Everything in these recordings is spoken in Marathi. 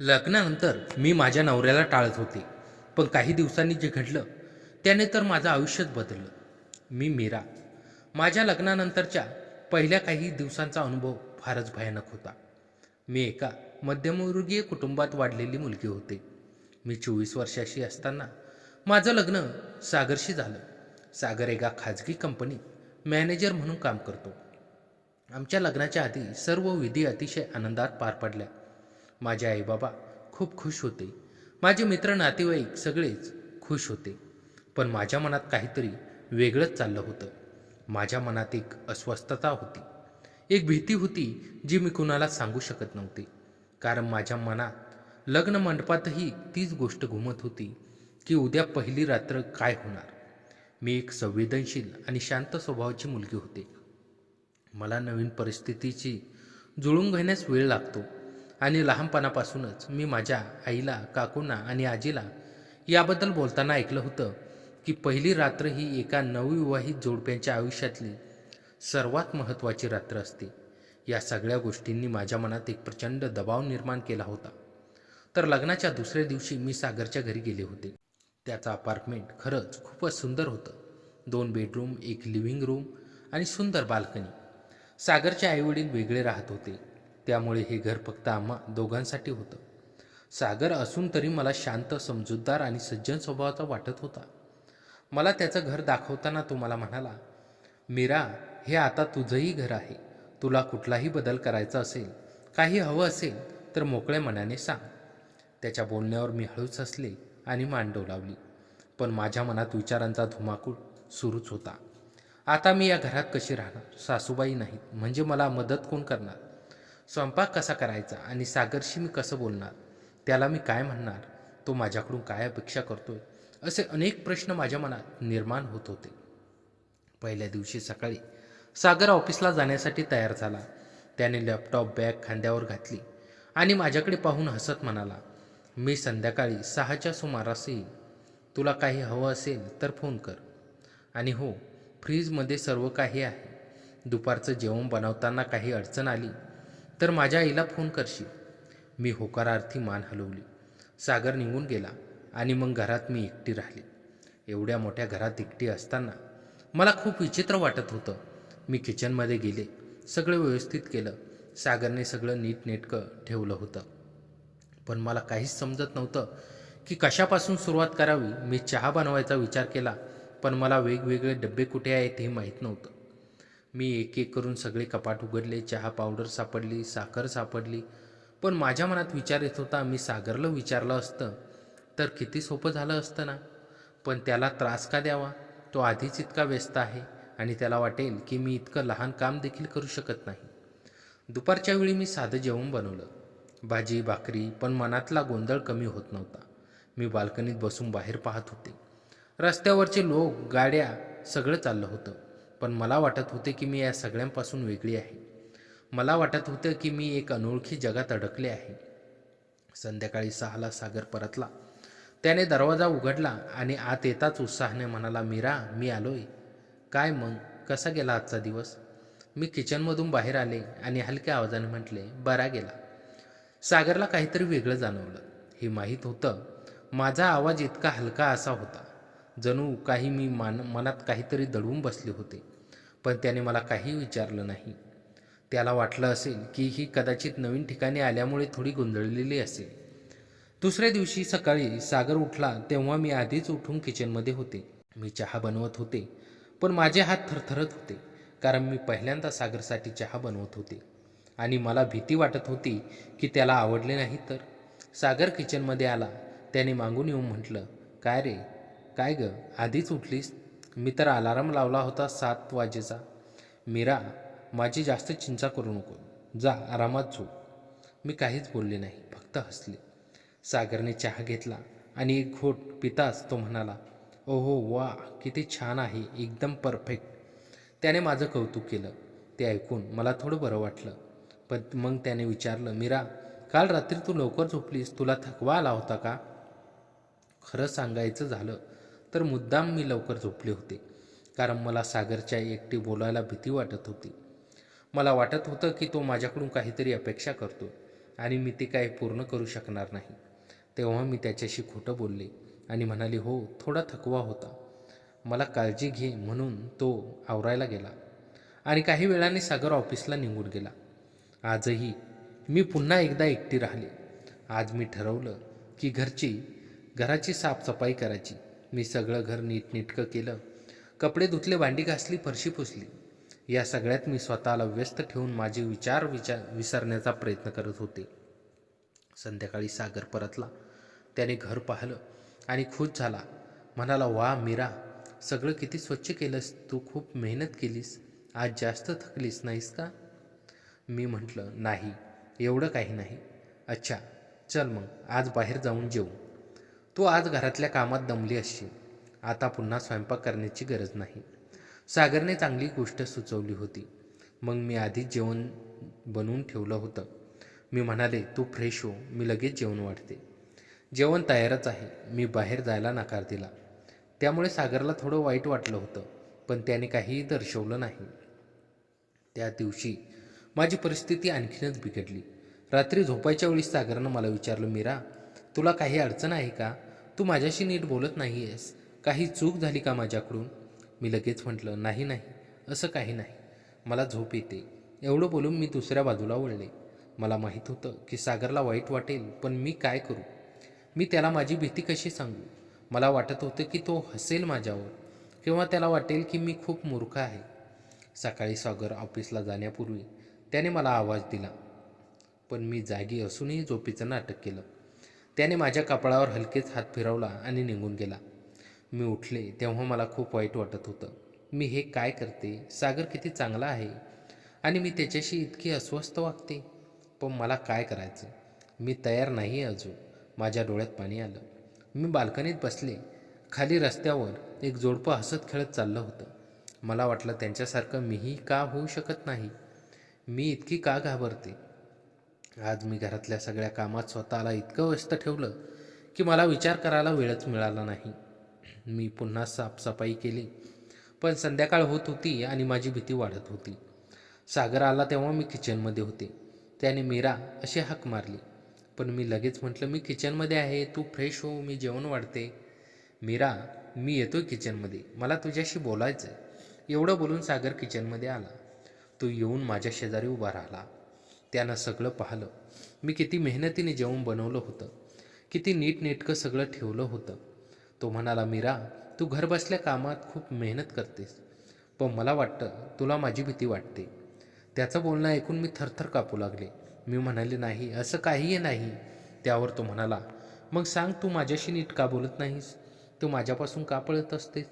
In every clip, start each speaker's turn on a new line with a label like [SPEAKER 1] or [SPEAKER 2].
[SPEAKER 1] लग्नानंतर मी माझ्या नवऱ्याला टाळत होते. पण काही दिवसांनी जे घडलं त्याने तर माझं आयुष्यच बदललं. मी मीरा. माझ्या लग्नानंतरच्या पहिल्या काही दिवसांचा अनुभव फारच भयानक होता. मी एका मध्यमवर्गीय कुटुंबात वाढलेली मुलगी होते. मी चोवीस वर्षाशी असताना माझं लग्न सागरशी झालं. सागर एका खाजगी कंपनीत मॅनेजर म्हणून काम करतो. आमच्या लग्नाच्या आधी सर्व विधी अतिशय आनंदात पार पडल्या. माझे आईबाबा खूप खुश होते. माझे मित्र नातेवाईक सगळेच खुश होते. पण माझ्या मनात काहीतरी वेगळंच चाललं होतं. माझ्या मनात एक अस्वस्थता होती. एक भीती होती जी मी कुणाला सांगू शकत नव्हते. कारण माझ्या मनात लग्न मंडपातही तीच गोष्ट घुमत होती की उद्या पहिली रात्र काय होणार. मी एक संवेदनशील आणि शांत स्वभावाची मुलगी होते. मला नवीन परिस्थितीची जुळून घेण्यास वेळ लागतो. आणि लहानपणापासूनच मी माझ्या आईला काकूंना आणि आजीला याबद्दल बोलताना ऐकलं होतं की पहिली रात्र ही एका नवविवाहित जोडप्यांच्या आयुष्यातली सर्वात महत्त्वाची रात्र असते. या सगळ्या गोष्टींनी माझ्या मनात एक प्रचंड दबाव निर्माण केला होता. तर लग्नाच्या दुसऱ्या दिवशी मी सागरच्या घरी गेले होते. त्याचं अपार्टमेंट खरंच खूपच सुंदर होतं. दोन बेडरूम एक लिव्हिंग रूम आणि सुंदर बाल्कनी. सागरचे आईवडील वेगळे राहत होते. त्यामुळे हे घर फक्त आम्हा दोघांसाठी होतं. सागर असून तरी मला शांत समजूतदार आणि सज्जन स्वभावाचा वाटत होता. मला त्याचं घर दाखवताना तो मला म्हणाला मीरा हे आता तुझंही घर आहे. तुला कुठलाही बदल करायचा असेल काही हवं असेल तर मोकळ्या मनाने सांग. त्याच्या बोलण्यावर मी हळूच हसले आणि मान डोलावली. पण माझ्या मनात विचारांचा धुमाकूळ सुरूच होता. आता मी या घरात कशी राहणार? सासूबाई नाहीत. म्हणजे मला मदत कोण करणार? स्वयंपाक कसा करायचा आणि सागरशी मी कसं बोलणार? त्याला मी काय म्हणणार? तो माझ्याकडून काय अपेक्षा करतोय? असे अनेक प्रश्न माझ्या मनात निर्माण होत होते. पहिल्या दिवशी सकाळी सागर ऑफिसला जाण्यासाठी तयार झाला. त्याने लॅपटॉप बॅग खांद्यावर घातली आणि माझ्याकडे पाहून हसत म्हणाला मी संध्याकाळी सहाच्या सुमारास येईल तुला काही हवं असेल तर फोन कर. आणि हो फ्रीजमध्ये सर्व काही आहे. दुपारचं जेवण बनवताना काही अडचण आली तर माझ्या आईला फोन करशील. मी होकारार्थी मान हलवली. सागर निघून गेला आणि मग घरात मी एकटी राहिली. एवढ्या मोठ्या घरात एकटी असताना मला खूप विचित्र वाटत होतं. मी किचनमध्ये गेले. सगळं व्यवस्थित केलं. सागरने सगळं नीटनेटकं ठेवलं होतं. पण मला काहीच समजत नव्हतं की कशापासून सुरुवात करावी. मी चहा बनवायचा विचार केला पण मला वेगवेगळे डबे कुठे आहेत हे माहीत नव्हतं. मी एक एक करून सगळे कपाट उघडले चहा पावडर सापडली साखर सापडली. पण माझ्या मनात विचार येत होता मी सागरला विचारलं असतं तर किती सोपं झालं असतं ना? पण त्याला त्रास का द्यावा? तो आधीच इतका व्यस्त आहे आणि त्याला वाटेल की मी इतकं लहान काम देखील करू शकत नाही. दुपारच्या वेळी मी साधं जेवण बनवलं. भाजी भाकरी पण मनातला गोंधळ कमी होत नव्हता. मी बाल्कनीत बसून बाहेर पाहत होते. रस्त्यावरचे लोक गाड्या सगळं चाललं होतं. पण मला वाटत होते की मी या सगळ्यांपासून वेगळी आहे. मला वाटत होतं की मी एक अनोळखी जगात अडकले आहे. संध्याकाळी सहाला सागर परतला. त्याने दरवाजा उघडला आणि आत येताच उत्साहाने म्हणाला मीरा मी आलोय. काय मग? कसा गेला आजचा दिवस? मी किचनमधून बाहेर आले आणि हलक्या आवाजाने म्हटले बरा गेला. सागरला काहीतरी वेगळं जाणवलं. हे माहीत होतं माझा आवाज इतका हलका असा होता. जणू काही मी मान मनात काहीतरी दडवून बसले होते पण त्याने मला काही विचारलं नाही. त्याला वाटलं असेल की ही कदाचित नवीन ठिकाणी आल्यामुळे थोडी गोंधळलेली असेल. दुसऱ्या दिवशी सकाळी सागर उठला तेव्हा मी आधीच उठून किचनमध्ये होते. मी चहा बनवत होते पण माझे हात थरथरत होते कारण मी पहिल्यांदा सागरसाठी चहा बनवत होते. आणि मला भीती वाटत होती की त्याला आवडले नाही तर. सागर किचनमध्ये आला त्याने मागून येऊन म्हटलं काय रे काय ग? आधीच उठलीस? मी तर अलाराम लावला होता सात वाजेचा. मीरा माझी जास्त चिंता करू नको. जा आरामात झोप. मी काहीच बोलले नाही फक्त हसले. सागरने चहा घेतला आणि एक घोट पिताच तो म्हणाला ओहो वा किती छान आहे एकदम परफेक्ट. त्याने माझं कौतुक केलं. ते ऐकून मला थोडं बरं वाटलं. पण मग त्याने विचारलं मीरा काल रात्री तू लवकर झोपलीस? तुला थकवा आला होता का? खरं सांगायचं झालं तर मुद्दाम मी लवकर झोपले होते कारण मला सागरच्या एकटी बोलायला भीती वाटत होती. मला वाटत होतं की तो माझ्याकडून काहीतरी अपेक्षा करतो आणि मी ते काही पूर्ण करू शकणार नाही. तेव्हा मी त्याच्याशी खोटं बोलले आणि म्हणाले हो थोडा थकवा होता. मला काळजी घे म्हणून तो आवरायला गेला. आणि काही वेळाने सागर ऑफिसला निघून गेला. आजही मी पुन्हा एकदा एकटी राहिले. आज मी ठरवलं की घरची घराची साफसफाई करायची. मी सगळं घर नीटनेटकं केलं. कपडे धुतले भांडी घासली फरशी पुसली. या सगळ्यात मी स्वतःला व्यस्त ठेवून माझे विचार विचार विसरण्याचा प्रयत्न करत होते. संध्याकाळी सागर परतला. त्याने घर पाहिलं आणि खुश झाला. म्हणाला वा मीरा सगळं किती स्वच्छ केलंस. तू खूप मेहनत केलीस. आज जास्त थकलीस नाहीस का? मी म्हटलं नाही एवढं काही नाही. अच्छा चल मग आज बाहेर जाऊन जेऊ. तू आज घरातल्या कामात दमली असशील. आता पुन्हा स्वयंपाक करण्याची गरज नाही. सागरने चांगली गोष्ट सुचवली होती. मग मी आधीच जेवण बनवून ठेवलं होतं. मी म्हणाले तू फ्रेश हो. मी लगेच जेवण वाढते. जेवण तयारच आहे. मी बाहेर जायला नकार दिला. त्यामुळे सागरला थोडं वाईट वाटलं होतं पण त्याने काहीही दर्शवलं नाही. त्या दिवशी माझी परिस्थिती आणखीनच बिघडली. रात्री झोपायच्या वेळी सागरनं मला विचारलं मीरा तुला काही अडचण आहे का? तू माझ्याशी नीट बोलत नाही आहेस काही चूक झाली का माझ्याकडून? मी लगेच म्हटलं नाही नाही असं काही नाही. मला झोप येते. एवढं बोलून मी दुसऱ्या बाजूला वळले. मला माहीत होतं की सागरला वाईट वाटेल पण मी काय करू? मी त्याला माझी भीती कशी सांगू? मला वाटत होतं की तो हसेल माझ्यावर किंवा त्याला वाटेल की मी खूप मूर्ख आहे. सकाळी सागर ऑफिसला जाण्यापूर्वी त्याने मला आवाज दिला पण मी जागी असूनही झोपीचं नाटक केलं. त्याने माझ्या कपाळावर हलकेच हात फिरवला आणि निघून गेला. मी उठले तेव्हा मला खूप वाईट वाटत होतं. मी हे काय करते? सागर किती चांगला आहे? आणि मी त्याच्याशी इतकी अस्वस्थ वागते? पण मला काय करायचं? मी तयार नाही आहे अजून. माझ्या डोळ्यात पाणी आलं. मी बाल्कनीत बसले. खाली रस्त्यावर एक जोडपं हसत खेळत चाललं होतं. मला वाटलं त्यांच्यासारखं मीही का होऊ शकत नाही? मी इतकी का घाबरते? आज मी घरातल्या सगळ्या कामात स्वतःला इतकं व्यस्त ठेवलं की मला विचार करायला वेळच मिळाला नाही. मी पुन्हा साफसफाई केली. पण संध्याकाळ होत होती आणि माझी भीती वाढत होती. सागर आला तेव्हा मी किचनमध्ये होते. त्याने मीरा अशी हाक मारली. पण मी लगेच म्हटलं मी किचनमध्ये आहे तू फ्रेश हो मी जेवण वाढते. मीरा मी येतोय किचनमध्ये. मला तुझ्याशी बोलायचं आहे एवढं बोलून सागर किचनमध्ये आला. तो येऊन माझ्या शेजारी उभा राहिला. त्यानं सगळं पाहिलं. मी किती मेहनतीने जेवण बनवलं होतं. किती नीटनेटकं सगळं ठेवलं होतं. तो म्हणाला मीरा तू घरबसल्या कामात खूप मेहनत करतेस. पण मला वाटतं तुला माझी भीती वाटते. त्याचं बोलणं ऐकून मी थरथर कापू लागले. मी म्हणाले नाही असं काहीही नाही. त्यावर तो म्हणाला मग सांग तू माझ्याशी नीट का बोलत नाहीस? तू माझ्यापासून का पळत असतेस?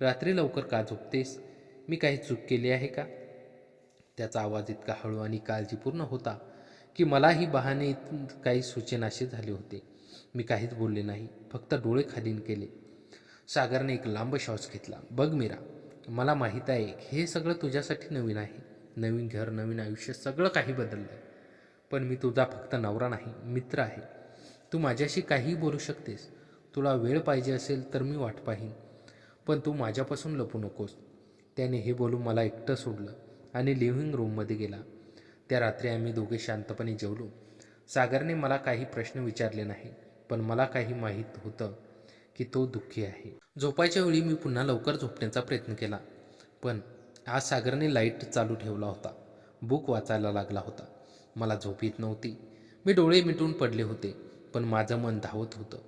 [SPEAKER 1] रात्री लवकर का झोपतेस? मी काही चूक केली आहे का? त्याचा आवाज इतका हळू आणि काळजीपूर्ण होता की मलाही बहाने काही सूचनाशी झाले होते. मी काहीच बोलले नाही फक्त डोळे खालीन केले. सागरने एक लांब श्वास घेतला. बघ मीरा मला माहीत आहे हे सगळं तुझ्यासाठी नवीन आहे. नवीन घर नवीन आयुष्य सगळं काही बदललं आहे पण मी तुझा फक्त नवरा नाही मित्र आहे. तू माझ्याशी काहीही बोलू शकतेस. तुला वेळ पाहिजे असेल तर मी वाट पाहीन. पण तू माझ्यापासून लपू नकोस. त्याने हे बोलून मला एकटं सोडलं. आणि लिव्हिंग रूममध्ये गेला. त्या रात्री आम्ही दोघे शांतपणे जेवलो. सागरने मला काही प्रश्न विचारले नाही पण मला काही माहीत होतं की तो दुःखी आहे. झोपायच्या वेळी मी पुन्हा लवकर झोपण्याचा प्रयत्न केला पण आज सागरने लाइट चालू ठेवला होता. बुक वाचायला लागला होता. मला झोप येत नव्हती. मी डोळे मिटून पडले होते पण माझं मन धावत होतं.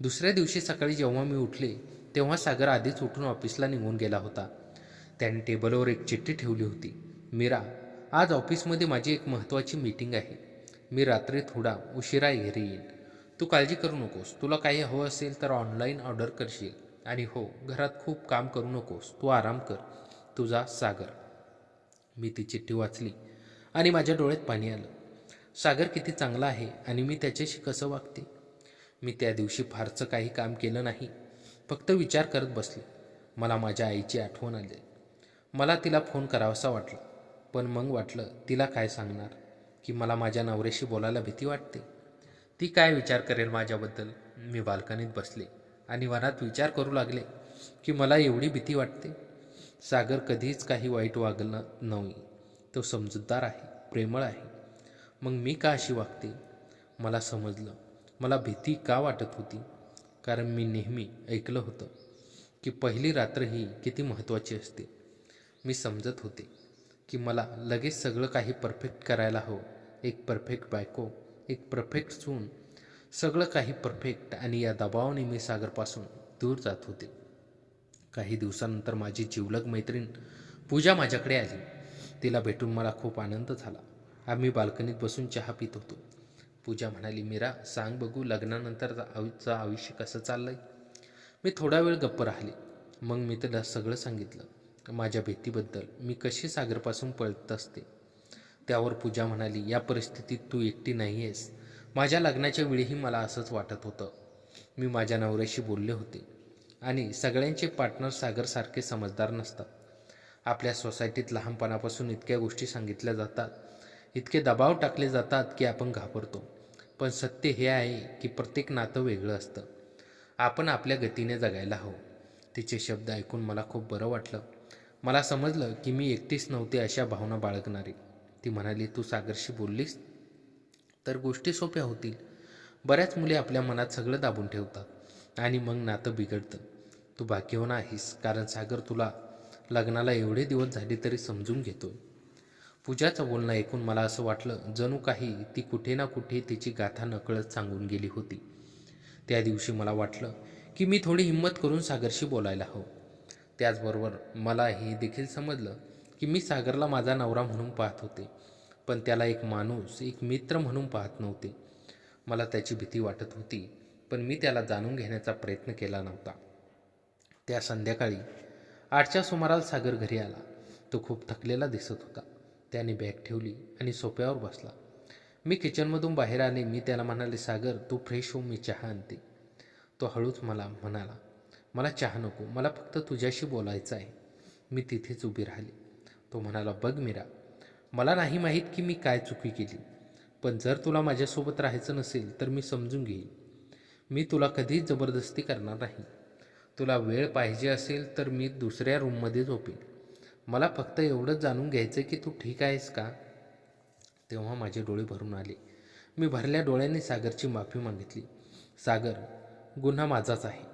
[SPEAKER 1] दुसऱ्या दिवशी सकाळी जेव्हा मी उठले तेव्हा सागर आधीच उठून ऑफिसला निघून गेला होता. त्याने टेबलवर एक चिठ्ठी ठेवली होती. मीरा आज ऑफिसमध्ये माझी एक महत्त्वाची मीटिंग आहे. मी रात्री थोडा उशिरा घरी येईन. तू काळजी करू नकोस. तुला काही हवं असेल तर ऑनलाईन ऑर्डर करशील. आणि हो घरात खूप काम करू नकोस. तू आराम कर. तुझा सागर. मी ती चिठ्ठी वाचली आणि माझ्या डोळ्यात पाणी आलं. सागर किती चांगला आहे आणि मी त्याच्याशी कसं वागते? मी त्या दिवशी फारसं काही काम केलं नाही. फक्त विचार करत बसले. मला माझ्या आईची आठवण आली. मला तिला फोन करावासा वाटला. पण मग वाटलं तिला काय सांगणार? की मला माझ्या नवऱ्याशी बोलायला भीती वाटते. ती काय विचार करेल माझ्याबद्दल? मी बाल्कनीत बसले आणि मनात विचार करू लागले की मला एवढी भीती वाटते. सागर कधीच काही वाईट वागलं नव्हती तो समजूतदार आहे प्रेमळ आहे. मग मी का अशी वागते? मला समजलं. मला भीती का वाटत होती? कारण मी नेहमी ऐकलं होतं की पहिली रात्र ही किती महत्त्वाची असते. मी समजत होते की मला लगेच सगळं काही परफेक्ट करायला हवं. एक परफेक्ट बायको एक परफेक्ट सून सगळं काही परफेक्ट आणि या दबावाने मी सागरपासून दूर जात होते. काही दिवसानंतर माझी जिवलग मैत्रीण पूजा माझ्याकडे आली. तिला भेटून मला खूप आनंद झाला. आम्ही बाल्कनीत बसून चहा पित होतो. पूजा म्हणाली मीरा सांग बघू लग्नानंतर आयुचं आयुष्य कसं चाललंय? मी थोडा वेळ गप्प राहिले. मग मी तिला सगळं सांगितलं. माझ्या भीतीबद्दल मी कशी सागरपासून पळत असते? त्यावर पूजा म्हणाली या परिस्थितीत तू एकटी नाही आहेस माझ्या लग्नाच्या वेळीही मला असंच वाटत होतं. मी माझ्या नवऱ्याशी बोलले होते. आणि सगळ्यांचे पार्टनर सागरसारखे समजदार नसतात. आपल्या सोसायटीत लहानपणापासून इतक्या गोष्टी सांगितल्या जातात. इतके दबाव टाकले जातात की आपण घाबरतो. पण सत्य हे आहे की प्रत्येक नातं वेगळं असतं. आपण आपल्या गतीने जगायला हवं. तिचे शब्द ऐकून मला खूप बरं वाटलं. मला समजलं की मी एकटीच नव्हते अशा भावना बाळगणारी. ती म्हणाली तू सागरशी बोललीस? तर गोष्टी सोप्या होतील. बऱ्याच मुले आपल्या मनात सगळं दाबून ठेवतात आणि मग नातं बिघडतं. तू भाग्यवान आहेस कारण सागर तुला लग्नाला एवढे दिवस झाले तरी समजून घेतोय. पूजाचं बोलणं ऐकून मला असं वाटलं जणू काही ती कुठे ना कुठे तिची गाथा नकळत सांगून गेली होती. त्या दिवशी मला वाटलं की मी थोडी हिंमत करून सागरशी बोलायला हवं. त्याचबरोबर मला हे देखील समजलं की मी सागरला माझा नवरा म्हणून पाहत होते पण त्याला एक माणूस एक मित्र म्हणून पाहत नव्हते. मला त्याची भीती वाटत होती पण मी त्याला जाणून घेण्याचा प्रयत्न केला नव्हता. त्या संध्याकाळी आठच्या सुमाराला सागर घरी आला. तो खूप थकलेला दिसत होता. त्याने बॅग ठेवली आणि सोप्यावर बसला. मी किचनमधून बाहेर आले. मी त्याला म्हणाले सागर तू फ्रेश हो मी चहा आणते. तो हळूच मला म्हणाला मला चहा नको मला फक्त तुझ्याशी बोलायचं आहे. मी तिथेच उभी राहिली. तो म्हणाला बघ मीरा मला नाही माहीत की मी काय चुकी केली. पण जर तुला माझ्यासोबत राहायचं नसेल तर मी समजून घेईन. मी तुला कधीच जबरदस्ती करणार नाही. तुला वेळ पाहिजे असेल तर मी दुसऱ्या रूममध्ये झोपेन. मला फक्त एवढंच जाणून घ्यायचं की तू ठीक आहेस का? तेव्हा माझे डोळे भरून आले. मी भरल्या डोळ्यांनी सागरची माफी मागितली. सागर गुन्हा माझाच आहे.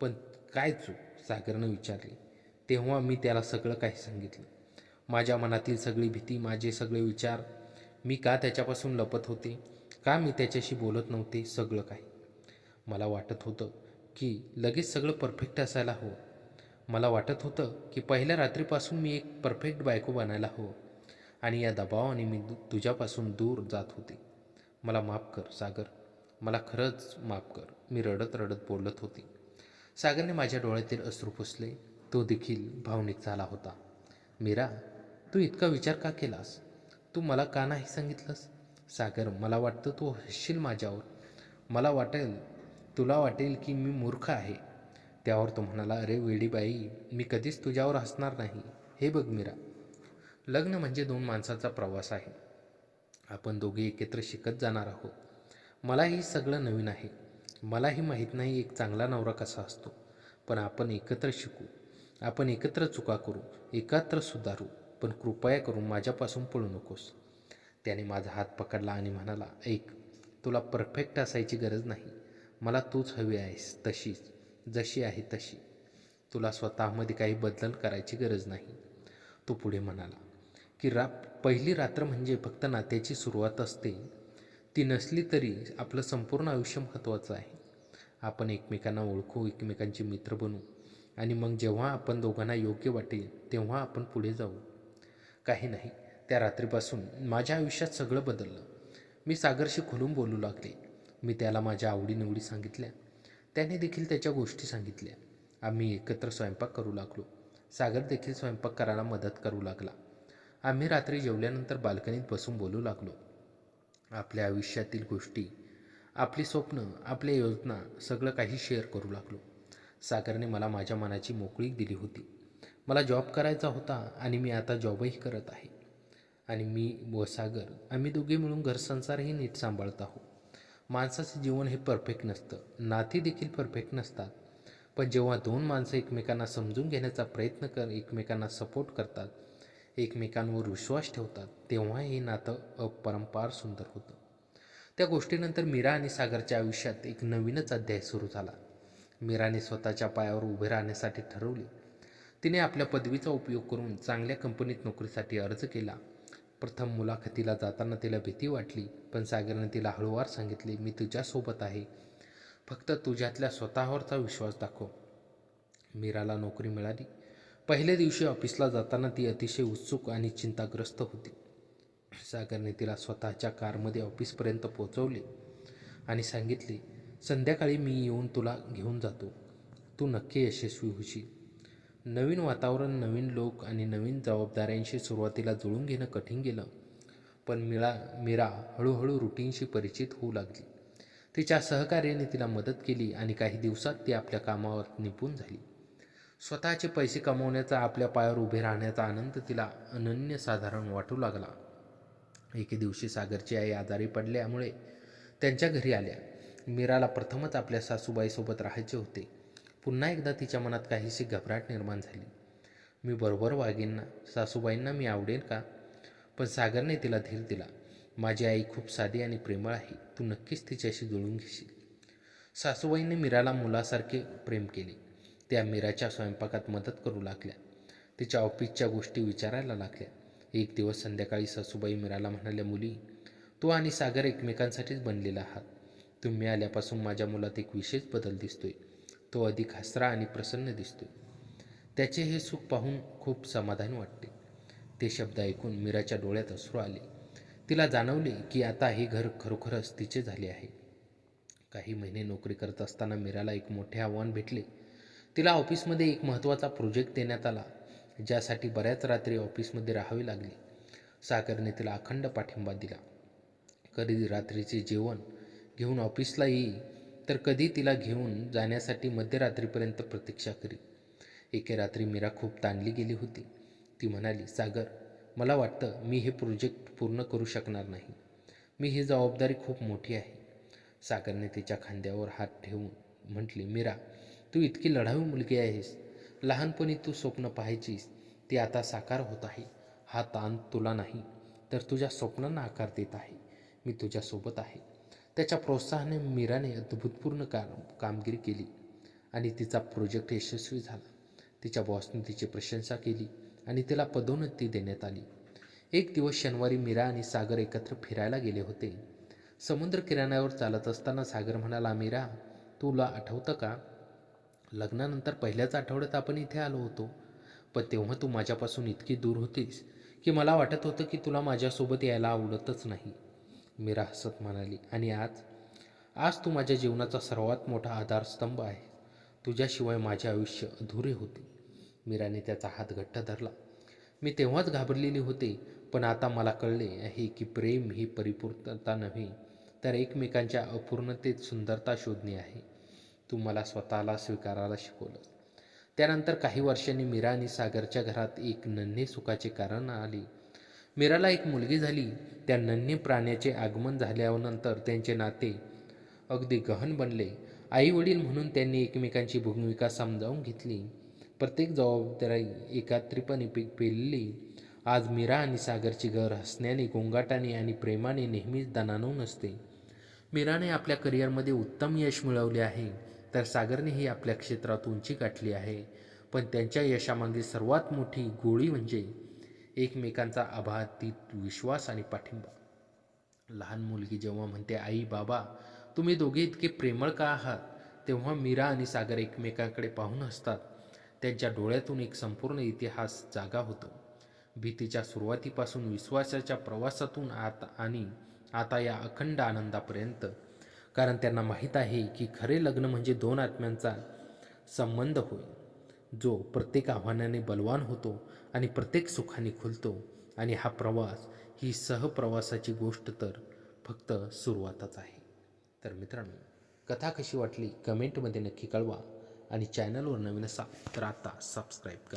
[SPEAKER 1] पण काय चूक सागरनं विचारली तेव्हा मी त्याला सगळं काही सांगितलं. माझ्या मनातील सगळी भीती माझे सगळे विचार मी का त्याच्यापासून लपत होते का मी त्याच्याशी बोलत नव्हते सगळं काही. मला वाटत होतं की लगेच सगळं परफेक्ट असायला हवं. मला वाटत होतं की पहिल्या रात्रीपासून मी एक परफेक्ट बायको बनायला हवं आणि या दबावाने मी तुझ्यापासून दूर जात होते. मला माफ कर सागर. मला खरंच माफ कर. मी रडत रडत बोलत होते. सागरने माझ्या डोळ्यातील अश्रू पुसले. तो देखील भावनिक झाला होता. मीरा तू इतका विचार का केलास? तू मला का नाही सांगितलंस? सागर मला वाटतं तू हसशील माझ्यावर. मला वाटेल तुला वाटेल की मी मूर्ख आहे. त्यावर तो म्हणाला अरे वेडीबाई मी कधीच तुझ्यावर हसणार नाही. हे बघ मीरा लग्न म्हणजे दोन माणसाचा प्रवास आहे. आपण दोघे एकत्र शिकत जाणार आहोत. मला हे सगळं नवीन आहे. मलाही माहीत नाही एक चांगला नवरा कसा असतो. पण आपण एकत्र शिकू आपण एकत्र चुका करू एकत्र सुधारू पण कृपया करून माझ्यापासून पळू नकोस. त्याने माझा हात पकडला आणि म्हणाला ऐक तुला परफेक्ट असायची गरज नाही. मला तूच हवी आहेस तशीच जशी आहे तशी. तुला स्वतःमध्ये काही बदल करायची गरज नाही. तो पुढे म्हणाला की रा पहिली रात्र म्हणजे फक्त नात्याची सुरुवात असते. ती नसली तरी आपलं संपूर्ण आयुष्य महत्त्वाचं आहे. आपण एकमेकांना ओळखू एकमेकांचे मित्र बनू. आणि मग जेव्हा आपण दोघांना योग्य वाटेल तेव्हा आपण पुढे जाऊ. काही नाही त्या रात्रीपासून माझ्या आयुष्यात सगळं बदललं. मी सागरशी खुलून बोलू लागले. मी त्याला माझ्या आवडीनिवडी सांगितल्या. त्याने देखील त्याच्या गोष्टी सांगितल्या. आम्ही एकत्र स्वयंपाक करू लागलो. सागर देखील स्वयंपाक करायला मदत करू लागला. आम्ही रात्री जेवल्यानंतर बाल्कनीत बसून बोलू लागलो. आपल्या आयुष्यातील गोष्टी आपली स्वप्न आपल्या योजना सगळं काही शेअर करू लागलो. सागरने मला माझ्या मनाची मोकळीक दिली होती. मला जॉब करायचा होता आणि मी आता जॉबही करत आहे. आणि मी व सागर आम्ही दोघे मिळून घरसंसारही नीट सांभाळत आहोत. माणसाचं जीवन हे परफेक्ट नसतं. नाती देखील परफेक्ट नसतात. पण जेव्हा दोन माणसं एकमेकांना समजून घेण्याचा प्रयत्न कर एकमेकांना सपोर्ट करतात एकमेकांवर विश्वास ठेवतात तेव्हा हे नातं अपरंपार सुंदर होतं. त्या गोष्टीनंतर मीरा आणि सागरच्या आयुष्यात एक नवीनच अध्याय सुरू झाला. मीराने स्वतःच्या पायावर उभे राहण्यासाठी ठरवले. तिने आपल्या पदवीचा उपयोग करून चांगल्या कंपनीत नोकरीसाठी अर्ज केला. प्रथम मुलाखतीला जाताना तिला भीती वाटली पण सागरने तिला हळूवार सांगितले मी तुझ्यासोबत आहे. फक्त तुझ्यातल्या स्वतःवरचा विश्वास दाखव. मीराला नोकरी मिळाली. पहिल्या दिवशी ऑफिसला जाताना ती अतिशय उत्सुक आणि चिंताग्रस्त होती. सागरने तिला स्वतःच्या कारमध्ये ऑफिसपर्यंत पोचवले आणि सांगितले संध्याकाळी मी येऊन तुला घेऊन जातो. तू नक्की यशस्वी होशील. नवीन वातावरण नवीन लोक आणि नवीन जबाबदाऱ्यांशी सुरुवातीला जुळून घेणं कठीण गेलं पण मीरा मीरा हळूहळू रुटीनशी परिचित होऊ लागली. तिच्या सहकार्याने तिला मदत केली आणि काही दिवसात ती आपल्या कामावर निपुण झाली. स्वतःचे पैसे कमवण्याचा आपल्या पायावर उभे राहण्याचा आनंद तिला अनन्यसाधारण वाटू लागला. एके दिवशी सागरची आई आजारी पडल्यामुळे त्यांच्या घरी आल्या. मीराला प्रथमच आपल्या सासूबाईसोबत राहायचे होते. पुन्हा एकदा तिच्या मनात काहीशी घबराट निर्माण झाली. मी बरोबर वागेन ना सासूबाईंना मी आवडेन का? पण सागरने तिला धीर दिला. माझी आई खूप साधी आणि प्रेमळ आहे. तू नक्कीच तिच्याशी जुळून घेशील. सासूबाईंनी मीराला मुलासारखे प्रेम केले. त्या मीराच्या स्वयंपाकात मदत करू लागल्या. तिच्या ऑफिसच्या गोष्टी विचारायला लागल्या. एक दिवस संध्याकाळी सासूबाई मीराला म्हणाल्या मुली तू आणि सागर एकमेकांसाठीच बनलेला आहात. तुम्ही आल्यापासून माझ्या मुलात एक विशेष बदल दिसतोय. तो अधिक हसरा आणि प्रसन्न दिसतोय. त्याचे हे सुख पाहून खूप समाधान वाटते. ते शब्द ऐकून मीराच्या डोळ्यात अश्रू आले. तिला जाणवले की आता हे घर खरोखरच तिचे झाले आहे. काही महिने नोकरी करत असताना मीराला एक मोठे आव्हान भेटले. तिला ऑफिसमध्ये एक महत्त्वाचा प्रोजेक्ट देण्यात आला. ज्यासाठी बऱ्याच रात्री ऑफिसमध्ये राहावी लागली. सागरने तिला अखंड पाठिंबा दिला. कधी रात्रीचे जेवण घेऊन ऑफिसला येई तर कधी तिला घेऊन जाण्यासाठी मध्यरात्रीपर्यंत प्रतीक्षा करी. एके रात्री मीरा खूप ताणली गेली होती. ती म्हणाली सागर मला वाटतं मी हे प्रोजेक्ट पूर्ण करू शकणार नाही. मी ही जबाबदारी खूप मोठी आहे. सागरने तिच्या खांद्यावर हात ठेवून म्हटले मीरा तू इतकी लढाऊ मुलगी आहेस. लहानपणी तू स्वप्न पाहायचीस ती आता साकार होत आहे. हा ताण तुला नाही तर तुझ्या स्वप्नांना आकार देत आहे. मी तुझ्यासोबत आहे. त्याच्या प्रोत्साहाने मीराने अद्भुतपूर्ण काम कामगिरी केली आणि तिचा प्रोजेक्ट यशस्वी झाला. तिच्या बॉसने तिची प्रशंसा केली आणि तिला पदोन्नती देण्यात आली. एक दिवस शनिवारी मीरा आणि सागर एकत्र फिरायला गेले होते. समुद्र किराण्यावर चालत असताना सागर म्हणाला मीरा तुला आठवतं का लग्नानंतर पहिल्याच आठवड्यात आपण इथे आलो होतो. पण तेव्हा तू माझ्यापासून इतकी दूर होतीस की मला वाटत होतं की तुला माझ्यासोबत यायला आवडतच नाही. मीरा हसत म्हणाली आणि आज? आज तू माझ्या जीवनाचा सर्वात मोठा आधारस्तंभ आहे. तुझ्याशिवाय माझे आयुष्य अधुरे होते. मीराने त्याचा हात घट्ट धरला. मी तेव्हाच घाबरलेली होते पण आता मला कळले आहे की प्रेम ही परिपूर्णता नव्हे तर एकमेकांच्या अपूर्णतेत सुंदरता शोधणे आहे. तू मला स्वतःला स्वीकारायला शिकवलं. त्यानंतर काही वर्षांनी मीरा आणि सागरच्या घरात एक नन्हे सुखाचे कारण आले. मीराला एक मुलगी झाली. त्या नन्हे प्राण्याचे आगमन झाल्यानंतर त्यांचे नाते अगदी गहन बनले. आई वडील म्हणून त्यांनी एकमेकांची भूमिका समजावून घेतली. प्रत्येक जबाबदारी एकात्रिपणे पे पेलली. आज मीरा आणि सागरची घर हसण्याने गोंगाटाने आणि प्रेमाने नेहमीच दणाणून असते. मीराने आपल्या करिअरमध्ये उत्तम यश मिळवले आहे. तर सागरनेही आपल्या क्षेत्रात उंची गाठली आहे. पण त्यांच्या यशामागे सर्वात मोठी गोळी म्हणजे एकमेकांचा अभातीत विश्वास आणि पाठिंबा. लहान मुलगी जेव्हा म्हणते आई बाबा तुम्ही दोघे इतके प्रेमळ का आहात? तेव्हा मीरा आणि सागर एकमेकांकडे पाहून असतात त्यांच्या डोळ्यातून एक संपूर्ण इतिहास जागा होतो. भीतीच्या सुरुवातीपासून विश्वासाच्या प्रवासातून आता आणि आता या अखंड आनंदापर्यंत कारण त्यांना माहीत आहे की खरे लग्न म्हणजे दोन आत्म्यांचा संबंध होय जो प्रत्येक आव्हानाने बलवान होतो आणि प्रत्येक सुखाने खुलतो. आणि हा प्रवास ही सहप्रवासाची गोष्ट तर फक्त सुरुवातच आहे. तर मित्रांनो कथा कशी वाटली कमेंटमध्ये नक्की कळवा आणि चॅनलवर नवीन असाल तर आता सबस्क्राईब करा.